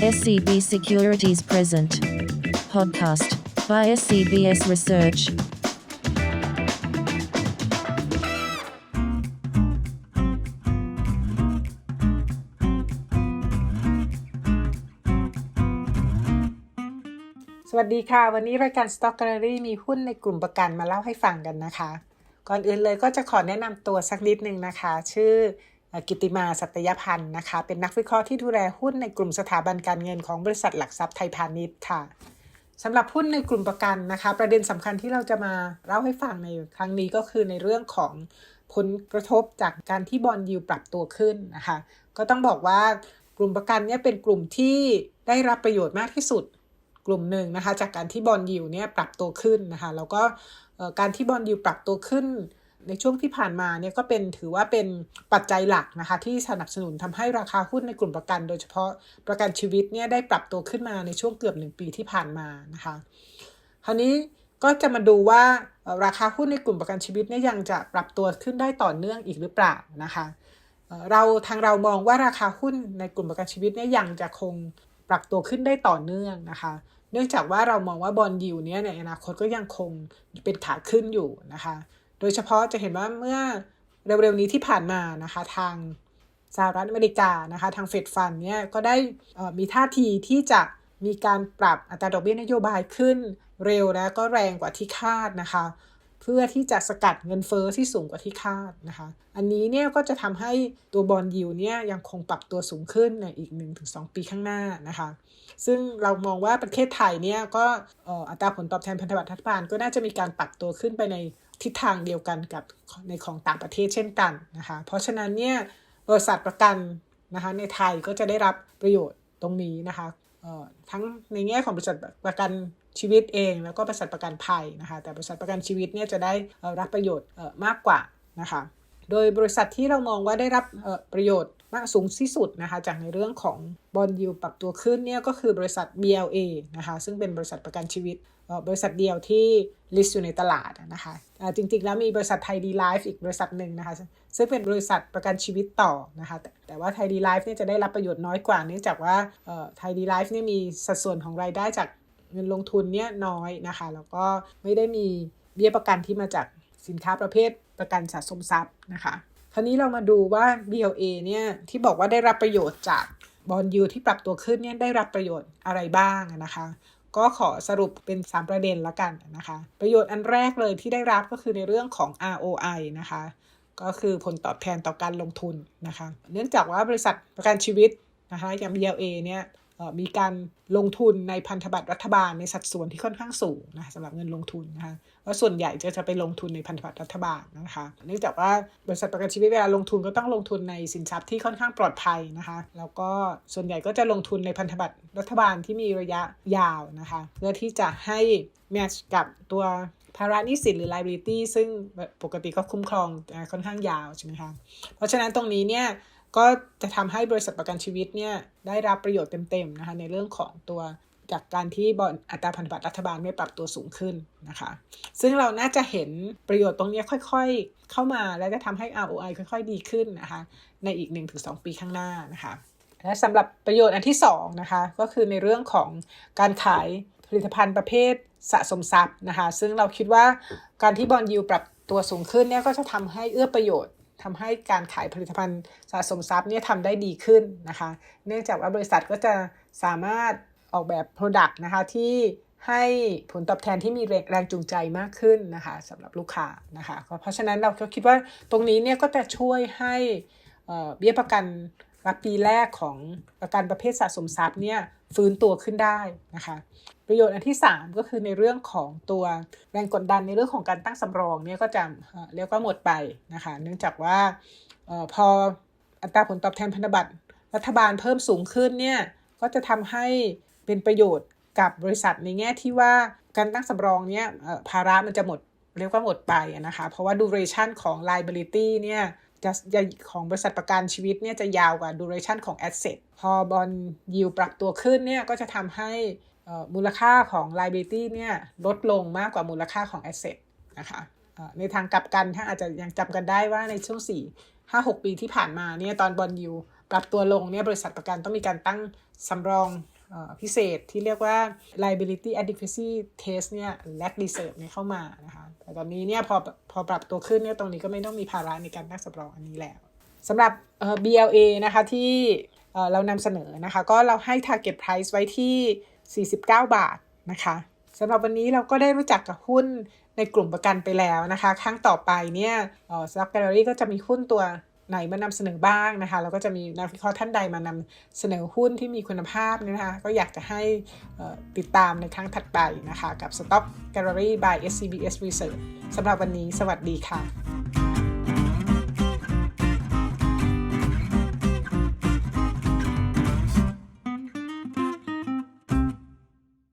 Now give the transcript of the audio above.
SCB Securities Present. Podcast by SCBS Research. สวัสดีค่ะ วันนี้รายการ Stock Gallery มีหุ้นในกลุ่มประกันมาเล่าให้ฟังกันนะคะ ก่อนอื่นเลยก็จะขอแนะนำตัวสักนิดนึงนะคะ ชื่อเอ่อ กิติมาสัตยพันธ์นะคะ เป็นนักวิเคราะห์ที่ดูแลหุ้นในกลุ่มสถาบันการเงินของบริษัทหลักทรัพย์ไทยพาณิชย์ค่ะสำหรับหุ้นในกลุ่มประกันนะคะ ประเด็นสำคัญที่เราจะมาเล่าให้ฟังในครั้งนี้ก็คือในเรื่องของผลกระทบจากการที่บอลยูปรับตัวขึ้นนะคะ ก็ต้องบอกว่ากลุ่มประกันเนี่ยเป็นกลุ่มที่ได้รับประโยชน์มากที่สุดกลุ่มหนึ่งนะคะ จากการที่บอลยิวเนี่ยปรับตัวขึ้นนะคะ แล้วก็การที่บอลยิวปรับตัวขึ้น ในช่วงที่ผ่านมาเนี่ยก็เป็นถือว่าเป็นปัจจัยหลักนะคะที่สนับสนุนทำให้ราคาหุ้นในกลุ่มประกัน โดยเฉพาะประกันชีวิตเนี่ยได้ปรับตัวขึ้นมาในช่วงเกือบหนึ่งปีที่ผ่านมานะคะ คราวนี้ก็จะมาดูว่าราคาหุ้นในกลุ่มประกันชีวิตเนี่ยยังจะปรับตัวขึ้นได้ต่อเนื่องอีกหรือเปล่านะคะเราทางเรามองว่าราคาหุ้นในกลุ่มประกันชีวิตเนี่ยยังจะคงปรับตัวขึ้นได้ต่อเนื่องนะคะ เนื่องจากว่าเรามองว่าบอลยิวเนี่ยในอนาคตก็ยังคงเป็นขาขึ้นอยู่นะคะ ดยเฉพาะจะเห็นว่าเมื่อเร็วๆนี้ที่ผ่านมานะคะทางสหรัฐอเมริกานะคะทางเฟดฟันเนี่ยก็ได้มีท่าทีที่จะมีการปรับอัตราดอกเบี้ยนโยบายขึ้นเร็วและก็แรงกว่าที่คาดนะคะ เพื่อที่จะสกัดเงินเฟอ้อที่สูงกว่าที่คาดนะคะ อันนี้เนี่ยก็จะทำให้ตัวบอลยิวเนี่ยยังคงปรับตัวสูงขึ้นในอีก 1-2 ปีข้างหน้านะคะ ซึ่งเรามองว่าประเทศไทยเนี่ยก็อัตราผลตอบแทนพันธบัตรรัฐบาลก็น่าจะมีการปรับตัวขึ้นไปใน ทิศทางเดียวกันกับในของต่างประเทศเช่นกันนะคะเพราะฉะนั้นเนี่ยบริษัทประกันนะคะในไทยก็จะได้รับประโยชน์ตรงนี้นะคะทั้งในแง่ของบริษัทประกันชีวิตเอง แล้วก็บริษัทประกันภัยนะคะแต่บริษัทประกันชีวิตเนี่ยจะได้รับประโยชน์มากกว่านะคะโดยบริษัทที่เรามองว่าได้รับประโยชน์ มากสูงที่สุดนะคะจากในเรื่องของบอลยูปรับตัวขึ้นเนี่ยก็คือบริษัท BLA นะคะซึ่งเป็นบริษัทประกันชีวิตบริษัทเดียวที่ list อยู่ในตลาดนะคะอ่จริงๆแล้วมีบริษัทไทยดีไลฟ์อีกบริษัทหนึ่งนะคะซึ่งเป็นบริษัทประกันชีวิตต่อนะคะแต่แต่ว่าไทยดีไลฟ์เนี่ยจะได้รับประโยชน์น้อยกว่าเนื่องจากว่าไทยดีไลฟ์เนี่ยมีสัดส่วนของรายได้จากเงินลงทุนเนี่ยน้อยนะคะแล้วก็ไม่ได้มีเบี้ยประกันที่มาจากสินค้าประเภทประกันสะสมทรัพย์นะคะ คราวนี้เรามาดูว่า BLA เนี่ยที่บอกว่าได้รับประโยชน์จากบอลยูที่ปรับตัวขึ้นเนี่ยได้รับประโยชน์อะไรบ้างนะคะ ก็ขอสรุปเป็น 3 ประเด็นละกันนะคะ ประโยชน์อันแรกเลยที่ได้รับก็คือในเรื่องของ ROI นะคะ ก็คือผลตอบแทนต่อการลงทุนนะคะ เนื่องจากว่าบริษัทประกันชีวิตนะคะอย่าง BLA เนี่ย มีการลงทุนในพันธบัตรรัฐบาลในสัดส่วนที่ค่อนข้างสูงนะสำหรับเงินลงทุนนะคะว่าส่วนใหญ่จะจะไปลงทุนในพันธบัตรรัฐบาลนะคะเนื่องจากว่าบริษัทประกันชีวิตเวลาลงทุนก็ต้องลงทุนในสินทรัพย์ที่ค่อนข้างปลอดภัยนะคะแล้วก็ส่วนใหญ่ก็จะลงทุนในพันธบัตรรัฐบาลที่มีระยะยาวนะคะเพื่อที่จะให้แมทช์กับตัวภาระหนี้สินหรือ liability ซึ่งปกติก็คุ้มครองค่อนข้างยาวใช่ไหมคะ เพราะฉะนั้นตรงนี้เนี่ย ก็จะทำให้บริษัทประกันชีวิตเนี่ยได้รับประโยชน์เต็มๆนะคะในเรื่องของตัวจากการที่บอลอัตราพันธบัตรรัฐบาลไม่ปรับตัวสูงขึ้นนะคะ ซึ่งเราน่าจะเห็นประโยชน์ตรงนี้ค่อยๆเข้ามา และจะทำให้ ROI ค่อยๆ ดีขึ้นนะคะ ในอีก 1-2 ปีข้างหน้านะคะ และสำหรับประโยชน์อันที่2นะคะ ก็คือในเรื่องของการขายผลิตภัณฑ์ประเภทสะสมทรัพย์นะคะ ซึ่งเราคิดว่าการที่บอลยูปรับตัวสูงขึ้นเนี่ยก็จะทำให้เอื้อประโยชน์ ทำให้การขายผลิตภัณฑ์สะสมทรัพย์เนี่ยทำได้ดีขึ้นนะคะ เนื่องจากว่าบริษัทก็จะสามารถออกแบบ Product นะคะที่ให้ผลตอบแทนที่มีแรงจูงใจมากขึ้นนะคะสำหรับลูกค้านะคะเพราะฉะนั้นเราก็คิดว่าตรงนี้เนี่ยก็จะช่วยให้เบี้ยประกันรับปีแรกของประกันประเภทสะสมทรัพย์เนี่ยฟื้นตัวขึ้นได้นะคะ ประโยชน์อันที่ 3 ก็คือในเรื่องของตัวแรงกดดันในเรื่องของการตั้งสำรองเนี่ยก็จะเรียกว่าหมดไปนะคะ เนื่องจากว่าออพออัตราผลตอบแทนพันธบัตรรัฐบาลเพิ่มสูงขึ้นเนี่ยก็จะทำให้เป็นประโยชน์กับบริษัทในแง่ที่ว่าการตั้งสำรองเนี่ยออภาระมันจะหมดเรียกว่าหมดไปนะคะ เพราะว่า duration ของ liability เนี่ยจะของบริษัทประกันชีวิตเนี่ยจะยาวกว่า duration ของ asset พอบอลยิวปรับตัวขึ้นเนี่ยก็จะทำให้ มูลค่าของ liability เนี่ยลดลงมากกว่ามูลค่าของ asset นะคะในทางกลับกันถ้าอาจจะยังจำกันได้ว่าในช่วง 4 5 6 ปีที่ผ่านมาเนี่ยตอนบอลยูปรับตัวลงเนี่ยบริษัทประกันต้องมีการตั้งสำรองอพิเศษที่เรียกว่า liability adequacy test เนี่ย lag reserve เนี่ยเข้ามานะคะแต่ตอนนี้เนี่ยพอพอปรับตัวขึ้นเนี่ยตรงนี้ก็ไม่ต้องมีภาระในการตั้งสำรองอันนี้แล้วสำหรับเอ่อ BLA นะคะที่เอ่อเรานำเสนอนะคะก็เราให้ target price ไว้ที่ 49 บาทนะคะสำหรับวันนี้เราก็ได้รู้จักกับหุ้นในกลุ่มประกันไปแล้วนะคะ ครั้งต่อไปเนี่ยเอ่อ Stock Gallery ก็จะมีหุ้นตัวไหนมานำเสนอบ้างนะคะแล้วก็จะมีนักวิเคราะห์ท่านใดมานำเสนอหุ้นที่มีคุณภาพนะคะ ก็อยากจะให้ติดตามในครั้งถัดไปนะคะ กับ Stock Gallery by SCBS Research สำหรับวันนี้สวัสดีค่ะ